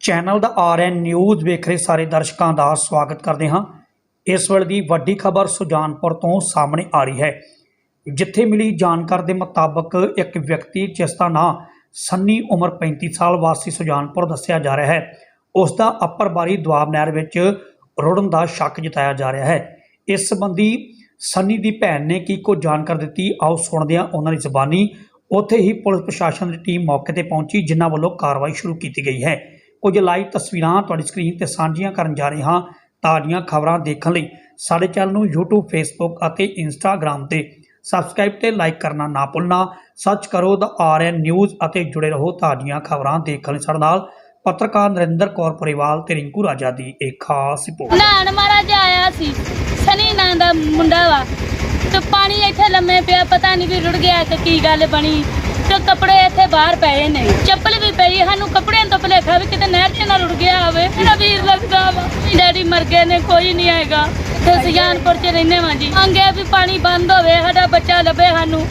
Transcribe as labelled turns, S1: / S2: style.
S1: Channel ਦਾ RN news ਵੇਖ ਰਹੇ ਸਾਰੇ ਦਰਸ਼ਕਾਂ ਦਾ ਸਵਾਗਤ ਕਰਦੇ ਹਾਂ। ਇਸ ਵੇਲੇ ਦੀ ਵੱਡੀ ਖਬਰ ਸੁਜਾਨਪੁਰ ਤੋਂ ਸਾਹਮਣੇ ਆ ਰਹੀ ਹੈ। ਜਿੱਥੇ ਮਿਲੀ ਜਾਣਕਾਰੀ ਦੇ ਮੁਤਾਬਕ ਇੱਕ ਵਿਅਕਤੀ, ਜਿਸ ਦਾ ਨਾਂ ਸੰਨੀ ਉਮਰ 35 ਸਾਲ, ਵਾਸੀ ਸੁਜਾਨਪੁਰ ਦੱਸਿਆ ਜਾ ਰਿਹਾ ਹੈ। ਉਸ ਦਾ ਅੱਪਰ ਬਾਰੀ ਦੁਆਬ ਨਹਿਰ ਵਿੱਚ ਰੁੜਨ ਦਾ ਸ਼ੱਕ ਜਤਾਇਆ ਜਾ ਰਿਹਾ ਹੈ। ਇਸ ਸੰਬੰਧੀ ਸੰਨੀ ਦੀ ਭੈਣ ਨੇ ਕੀ ਕੁਝ ਜਾਣਕਾਰੀ ਦਿੱਤੀ, ਆਓ ਸੁਣਦੇ ਹਾਂ ਉਹਨਾਂ ਦੀ ਜ਼ਬਾਨੀ। ਉੱਥੇ ਹੀ ਪੁਲਿਸ ਪ੍ਰਸ਼ਾਸਨ ਦੀ ਟੀਮ ਮੌਕੇ ਤੇ ਪਹੁੰਚੀ, ਜਿਨ੍ਹਾਂ ਵੱਲੋਂ ਕਾਰਵਾਈ ਸ਼ੁਰੂ ਕੀਤੀ ਗਈ ਹੈ। ਕੁਝ ਲਾਈਵ ਤਸਵੀਰਾਂ ਤੁਹਾਡੀ ਸਕਰੀਨ ਤੇ ਸਾਂਝੀਆਂ ਕਰਨ ਜਾ ਰਹੇ ਹਾਂ ਤਾਜ਼ੀਆਂ ਖਬਰਾਂ ਦੇਖਣ ਲਈ ਸਾਡੇ ਚੈਨਲ ਨੂੰ YouTube, Facebook ਅਤੇ Instagram ਤੇ ਸਬਸਕ੍ਰਾਈਬ ਤੇ ਲਾਈਕ ਕਰਨਾ ਨਾ ਭੁੱਲਣਾ। ਸਰਚ ਕਰੋ ਦਾ ਆਰਐਨ ਨਿਊਜ਼ ਅਤੇ ਜੁੜੇ ਰਹੋ ਤਾਜ਼ੀਆਂ ਖਬਰਾਂ ਦੇਖਣ ਲਈ। ਸਾਡੇ ਨਾਲ ਪੱਤਰਕਾਰ ਨਰਿੰਦਰ ਕੌਰ ਪਰਿਵਾਲ ਤੇ ਰਿੰਕੂ ਰਾਜਾ ਦੀ ਇੱਕ ਖਾਸ ਰਿਪੋਰਟ।
S2: ਨਾਨ ਮਹਾਰਾਜ ਆਇਆ ਸੀ। ਸਨੀ ਨਾਂ ਦਾ ਮੁੰਡਾ ਵਾ ਤੇ ਪਾਣੀ ਇੱਥੇ ਲੰਮੇ ਪਿਆ, ਪਤਾ ਨਹੀਂ ਵੀ ਰੁੜ ਗਿਆ ਕਿ ਕੀ ਗੱਲ ਬਣੀ ਤੇ ਕੱਪੜੇ ਇੱਥੇ ਬਾਹਰ ਪਏ ਨੇ। ਚੱਪਲ ਵੀ ਪਈ ਸਾਨੂੰ ਕੱਪੜਿਆਂ ਤੋਂ ਭੁਲੇਖਾ ਵੀ ਕਿਤੇ ਨਹਿਰ ਗਿਆ ਹੋਵੇ। ਮੇਰਾ ਵੀਰ ਲੱਗਦਾ ਵਾ। ਡੈਡੀ ਮਰ ਗਏ ਨੇ, ਕੋਈ ਨਹੀਂ ਆਏਗਾ ਤੇ ਸੁਜਾਨਪੁਰ 'ਚ ਰਹਿੰਦੇ ਵਾਂ ਜੀ। ਮੰਗੇ ਵੀ ਪਾਣੀ ਬੰਦ ਹੋਵੇ, ਸਾਡਾ ਬੱਚਾ ਲੱਭੇ ਸਾਨੂੰ।